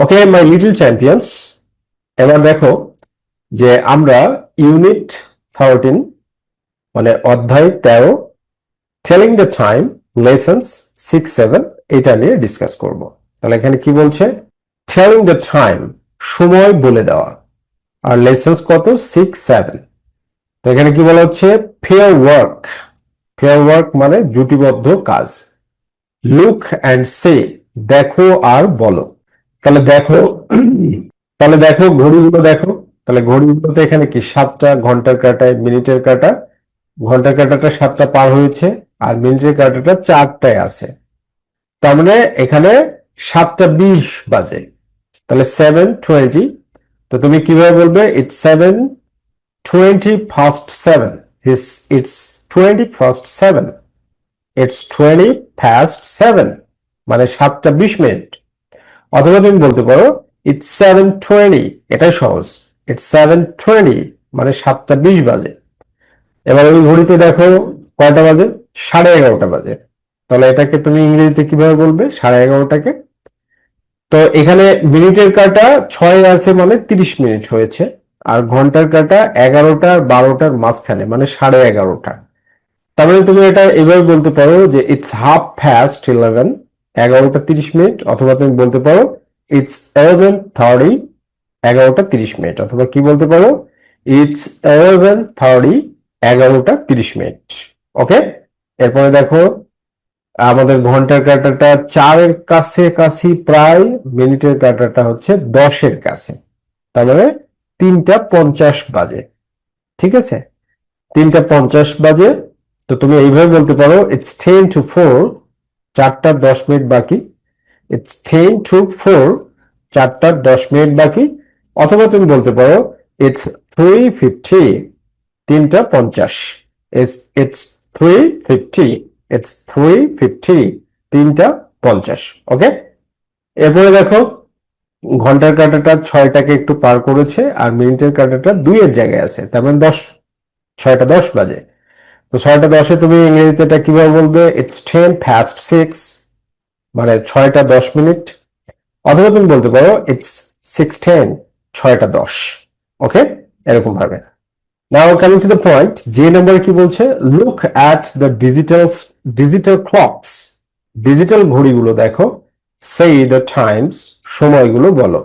Okay my little champions এবার দেখো যে আমরা ইউনিট থার্টিন মানে অধ্যায় তেরো telling the time lessons six seven এটা নিয়ে ডিসকাস করব। তাহলে এখানে কি বলছে? টেলিং দ্য টাইম সময় বলে দেওয়া। আর লেসন্স কত? সিক্স সেভেন তো এখানে কি বলা হচ্ছে? ফেয়ার ওয়ার্ক ফেয়ার ওয়ার্ক মানে জুটিবদ্ধ কাজ। লুক অ্যান্ড সে দেখো আর বলো। তাহলে দেখো তাহলে দেখো, ঘড়িগুলো দেখো। তাহলে ঘড়িগুলোতে এখানে কি? সাতটা ঘণ্টার কাটায় মিনিটের কাটা। ঘণ্টার কাটাটা সাতটা পার হয়েছে আর মিনিটের কাটাটা চারটায় আছে। তার মানে এখানে সাতটা বিশ বাজে। তাহলে সেভেন টোয়েন্টি তো তুমি কীভাবে বলবে? It's seven twenty past seven it's twenty past seven it's twenty past seven মানে সাতটা বিশ মিনিট। অথবা তুমি বলতে পারো ইটস সেভেন টোয়েন্টি এটাই সহজ। ইটস সেভেন টোয়েন্টি মানে সাতটা বিশ বাজে। এবার ওই ঘড়িতে দেখো কয়টা বাজে? সাড়ে এগারোটা বাজে। তাহলে এটাকে তুমি ইংরেজিতে কীভাবে বলবে? সাড়ে এগারোটাকে। তো এখানে মিনিটের কাটা ছয় আছে মানে তিরিশ মিনিট হয়েছে। আর ঘণ্টার কাটা এগারোটা আর বারোটার মাঝখানে মানে সাড়ে এগারোটা। তার মানে তুমি এটা এভাবে বলতে পারো যে ইটস হাফ ফ্যাস্ট ইলেভেন এগারোটা তিরিশ মিনিট, অথবা তুমি বলতে পারো ইটস ইলেভেন থার্টি এগারোটা তিরিশ মিনিট, অথবা কি বলতে পারো ইটস ইলেভেন থার্টি এগারোটা তিরিশ মিনিট ওকে এরপরে দেখো, আমাদের ঘণ্টার কাটাটা চারের কাছে কাছে প্রায় মিনিটের কাটাটা হচ্ছে দশের কাছে, তার মানে তিনটা পঞ্চাশ বাজে, ঠিক আছে? তিনটা পঞ্চাশ বাজে, তো তুমি এইভাবে বলতে পারো ইটস টেন টু ফোর চারটার দশ মিনিট বাকি। ইটস টেন টু ফোর চারটার দশ মিনিট বাকি। অথবা তুমি বলতে পারো ইটস থ্রি ফিফটি তিনটা পঞ্চাশ। It's three fifty it's three fifty তিনটা পঞ্চাশ। ওকে এরপরে দেখো, ঘণ্টার কাঁটাটা ছয়টাকে একটু পার করেছে, আর মিনিটের কাঁটাটা দুইয়ের জায়গায় আছে। তার মানে দশ, ছয়টা দশ বাজে। তো ছয়টা দশে তুমি ইংরেজিতে এটা কীভাবে বলবে? ইটস টেন ফাস্ট সিক্স মানে ছয়টা দশ মিনিট। অথবা তুমি বলতে পারো ইটস সিক্স টেন ছয়টা দশ। ওকে এরকম ভাবে। Now coming to the point যে নাম্বার কি বলছে? Look at the digital digital clocks digital ঘড়িগুলো দেখো। সেই দ্য টাইমস সময়গুলো বলো।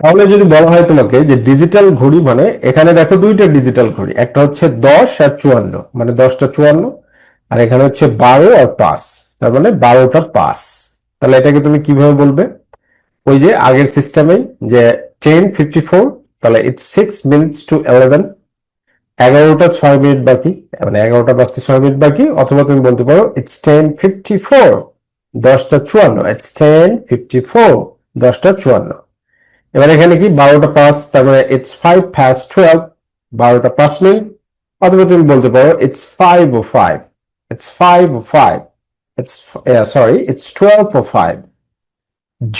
তাহলে যদি বলা হয় তোমাকে যে ডিজিটাল ঘড়ি মানে এখানে দেখো দুইটা ডিজিটাল ঘড়ি, একটা হচ্ছে দশ আর চুয়ান্ন মানে দশটা চুয়ান্ন, আর এখানে হচ্ছে বারো আর পাঁচ, তার মানে বারোটা পাঁচ। তাহলে এটাকে তুমি কীভাবে বলবে? ওই যে আগের সিস্টেমে যে টেন ফিফটি ফোর তাহলে it's six minutes to eleven এগারোটা ছয় মিনিট বাকি মানে এগারোটা বাজতে ছয় মিনিট বাকি, অথবা তুমি বলতে পারো ইটস টেন ফিফটি ফোর দশটা চুয়ান্ন ইটস টেন ফিফটি ফোর দশটা চুয়ান্ন। এবার এখানে কি বারোটা পাঁচ তার মানে ইটস ফাইভ ফাস্ট টুয়েলভ বারোটা পাঁচ মিনিট অথবা তুমি বলতে পারো it's five o five it's five o five it's sorry it's twelve o five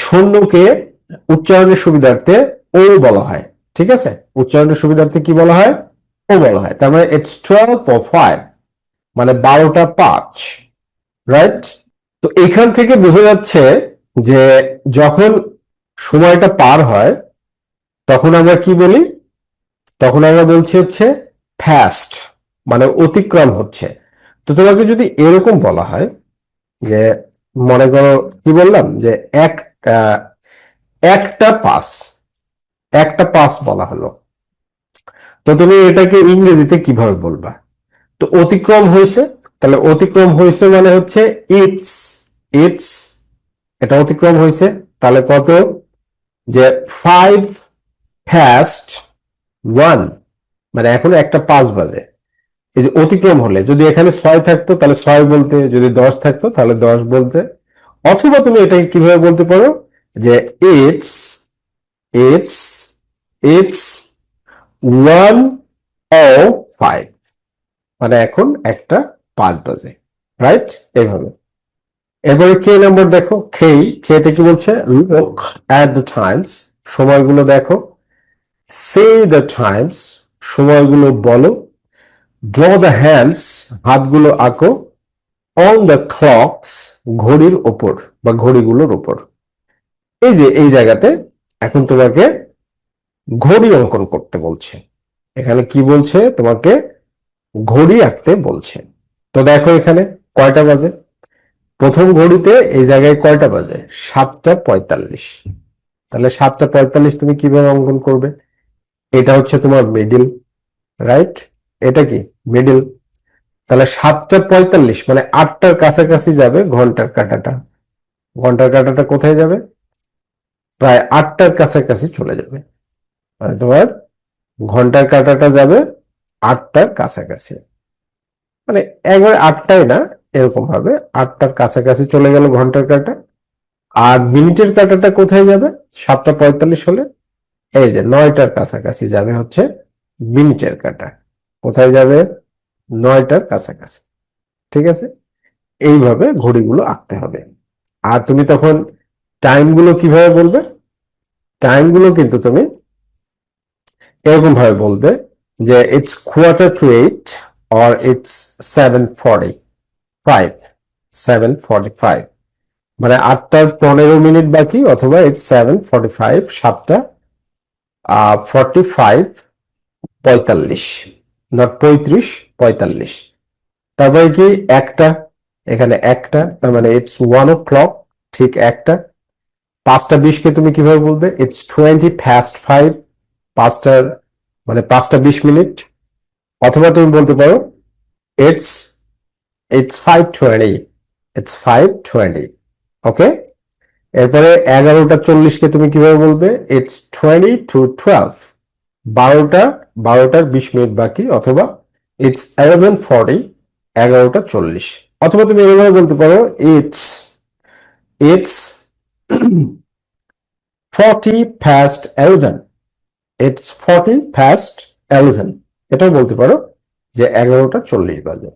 শূন্যকে উচ্চারণের সুবিধার্থে ও বলা হয়, ঠিক আছে? উচ্চারণের সুবিধার্থে কি বলা হয়? ও বলা হয়, তার মানে ইটস টুয়েলভ ও ফাইভ মানে বারোটা পাঁচ রাইট তো এখান থেকে বোঝা যাচ্ছে যে যখন সময়টা পার হয়, তখন আমরা কি বলি? তখন আমরা বলছি হচ্ছে ফাস্ট মানে অতিক্রম হচ্ছে। তো তোমাকে যদি এরকম বলা হয় যে মনে করো কি বললাম? যে এক একটা পাস একটা পাস বলা হলো। তো তুমি এটাকে ইংরেজিতে কীভাবে বলবা? তো অতিক্রম হয়েছে, তাহলে অতিক্রম হয়েছে মানে হচ্ছে ইটস ইটস এটা অতিক্রম হয়েছে, তাহলে কত? যে ফাইভ ফ্যাস্ট ওয়ান মানে এখন একটা পাঁচ বাজে। এই যে অতিক্রম হলে, যদি এখানে ছয় থাকতো, তাহলে ছয় বলতে, যদি দশ থাকতো, তাহলে দশ বলতে। অথবা তুমি এটাকে কীভাবে বলতে পারো? যে it's it's it's one o five মানে এখন একটা পাঁচ বাজে। রাইট এইভাবে। এবারে কে নাম্বার দেখো খেই খেতে কি বলছে? লুক অ্যাট দ্য টাইমস সময়গুলো দেখো। সে দ্য টাইমস সময়গুলো বলো। ড্র দ্য হ্যান্ডস হাতগুলো আঁকো। অন দ্য ক্লকস ঘড়ির ওপর বা ঘড়িগুলোর ওপর। এই যে, এই জায়গাতে এখন তোমাকে ঘড়ি অঙ্কন করতে বলছে। এখানে কি বলছে? তোমাকে ঘড়ি আঁকতে বলছে। তো দেখো এখানে কয়টা বাজে? প্রথম ঘড়িতে এই জায়গায় কয়টা বাজে? সাতটা পঁয়তাল্লিশ। তাহলে সাতটা পঁয়তাল্লিশ তুমি কীভাবে অঙ্কন করবে? এটা হচ্ছে তোমার মিডিল রাইট এটা কি? মিডিল তাহলে সাতটা পঁয়তাল্লিশ মানে আটটার কাছাকাছি যাবে ঘণ্টার কাটাটা। ঘণ্টার কাটাটা কোথায় যাবে? প্রায় আটটার কাছাকাছি চলে যাবে। মানে তোমার ঘণ্টার কাটাটা যাবে আটটার কাছাকাছি। মানে একবার আটটাই না এরকম ভাবে আটটার কাছাকাছি চলে গেল ঘণ্টার কাটা। আর মিনিটের কাটাটা কোথায় যাবে? সাতটা পঁয়তাল্লিশ হলে। এই যে নয়টার কাছাকাছি যাবে হচ্ছে মিনিটের কাটা। কোথায় যাবে? নয়টার কাছাকাছি। ঠিক আছে? এইভাবে ঘড়িগুলো আঁকতে হবে। আর তুমি তখন টাইমগুলো কীভাবে বলবে? টাইমগুলো কিন্তু তুমি এরকম ভাবে বলবে যে it's quarter to eight or it's seven forty five seven forty five মানে আটটার পনেরো মিনিট বাকি, অথবা ইটস সেভেন ফর্টি ফাইভ সাতটা ফর্টি ফাইভ পঁয়তাল্লিশ নট পঁয়ত্রিশ, পঁয়তাল্লিশ। তারপরে কি? একটা, এখানে একটা, তার মানে ইটস ওয়ান ও ক্লক ঠিক একটা। পাঁচটা বিশকে তুমি কীভাবে বলবে? ইটস টোয়েন্টি ফাস্ট ফাইভ পাঁচটার মানে পাঁচটা বিশ মিনিট। অথবা তুমি বলতে পারো it's it's five twenty it's five twenty okay এরপরে এগারোটা চল্লিশকে তুমি কীভাবে বলবে? ইটস টোয়েন্টি টু টুয়েলভ বারোটা, বারোটার বিশ মিনিট বাকি, অথবা ইটস ইলেভেন ফর্টি এগারোটা চল্লিশ। অথবা তুমি এভাবে বলতে পারো it's it's forty past eleven it's forty past eleven এটাও বলতে পারো যে এগারোটা চল্লিশ বাজে।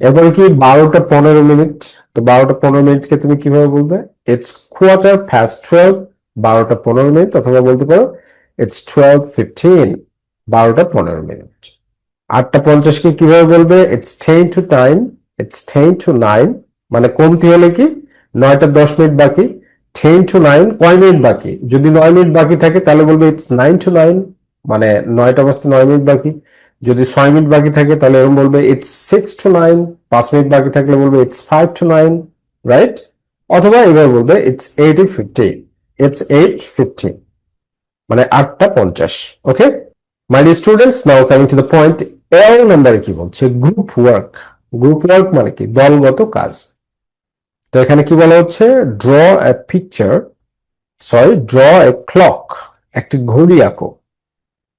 এরপরে কি বারোটা পনেরো মিনিট? তো বারোটা পনেরো মিনিটকে তুমি কীভাবে বলবে? ইটস কোয়ার্টার ফাস্ট টুয়েলভ বারোটা পনেরো মিনিট, অথবা বলতে পারো ইটস টুয়েলভ ফিফটিন বারোটা পনেরো মিনিট। আটটা পঞ্চাশকে কীভাবে বলবে? It's ten to nine it's ten to nine মানে কমতি হলে কি? নয়টা দশ মিনিট বাকি। টেন টু নাইন কয় মিনিট বাকি? যদি নয় মিনিট বাকি থাকে, তাহলে বলবে ইটস নাইন টু নাইন মানে নয়টা বাজতে নয় মিনিট বাকি। যদি ছয় মিনিট বাকি থাকে, তাহলে এরকম বলবে ইটস সিক্স টু নাইন পাঁচ মিনিট বাকি থাকলে বলবে it's five to nine right অথবা এবার বলবে it's eight fifty it's eight fifty মানে আটটা পঞ্চাশ okay my students now coming to the point L নাম্বারে কি বলছে? গ্রুপ ওয়ার্ক গ্রুপ ওয়ার্ক মানে কি? দলগত কাজ। তো এখানে কি বলা হচ্ছে? Draw a picture sorry draw a clock একটি ঘড়ি আঁকো।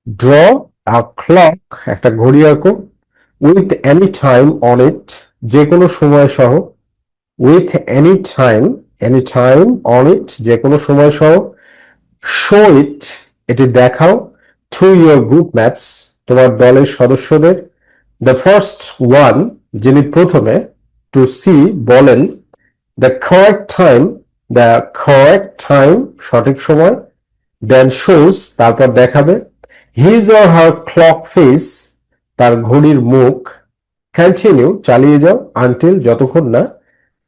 ড্র আ ক্লক একটা ঘড়ি আঁকো with any time on it যে কোনো সময় সহ with any time any time on it যে কোনো সময় সহ শো ইট এটি দেখাও টু ইউর গ্রুপ ম্যাটস তোমার দলের সদস্যদের। দ্য ফার্স্ট ওয়ান যিনি প্রথমে টু সি বলেন the correct time the correct time সঠিক সময় দেন শোজ তারপর দেখাবে। His or her clock face তার ঘড়ির মুখ কন্টিনিউ চালিয়ে যাও আনটিল যতক্ষণ না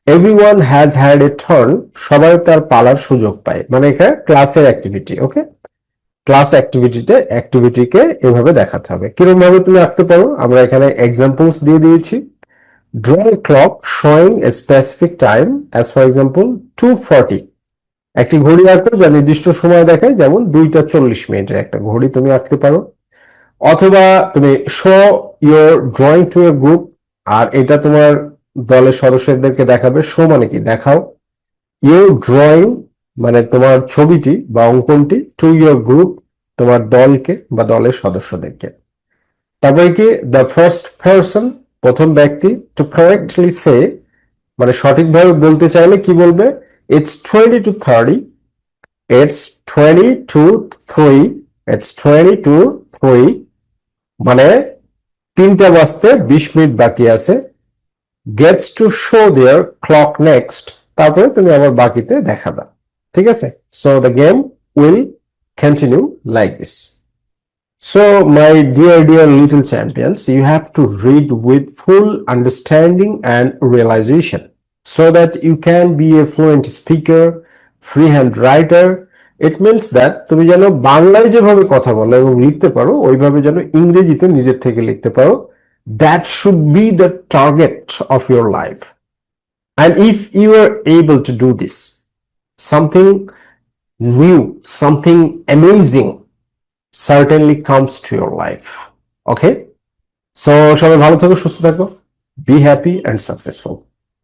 everyone has had a turn সবাই তার পালার সুযোগ পায়। মানে এখানে ক্লাসের অ্যাক্টিভিটি ওকে ক্লাস অ্যাক্টিভিটিতে অ্যাক্টিভিটিকে এভাবে দেখাতে হবে। কীরকম ভাবে তুমি আঁকতে পারো? আমরা এখানে এক্সাম্পলস দিয়ে দিয়েছি। Draw a clock showing a specific time as for example two forty একটি ঘড়ি আঁকো যা নির্দিষ্ট সময় দেখায়, যেমন দুইটা চল্লিশ মিনিটের একটা ঘড়ি তুমি আঁকতে পারো। অথবা তুমি show your drawing to a group আর এটা তোমার দলের সদস্যদেরকে দেখাবে শো মানে কি? দেখাও। ইউর ড্রয়িং মানে তোমার ছবিটি বা অঙ্কনটি টু ইউর গ্রুপ তোমার দলকে বা দলের সদস্যদেরকে। তারপরে কি? দ্য ফার্স্ট পার্সন প্রথম ব্যক্তি টু কারেক্টলি সে মানে সঠিকভাবে বলতে চাইলে কি বলবে? It's twenty to thirty it's twenty to three it's twenty to three মানে তিনটা বাজতে বিশ মিনিট বাকি আছে। Gets to show their clock next তারপরে তুমি আবার বাকিতে দেখাবা। ঠিক আছে? So the game will continue like this So, my dear, dear little champions, you have to read with full understanding and realization. So that you can be a fluent speaker, freehand writer, it means that তুমি যেন বাংলায় যেভাবে কথা বলো এবং লিখতে পারো ওইভাবে যেন ইংরেজিতে নিজের থেকে লিখতে পারো that should be the target of your life and if you are able to do this something new something amazing certainly comes to your life. Okay? So, সবাই ভালো থাকো সুস্থ থাকো বি হ্যাপি অ্যান্ড সাকসেসফুল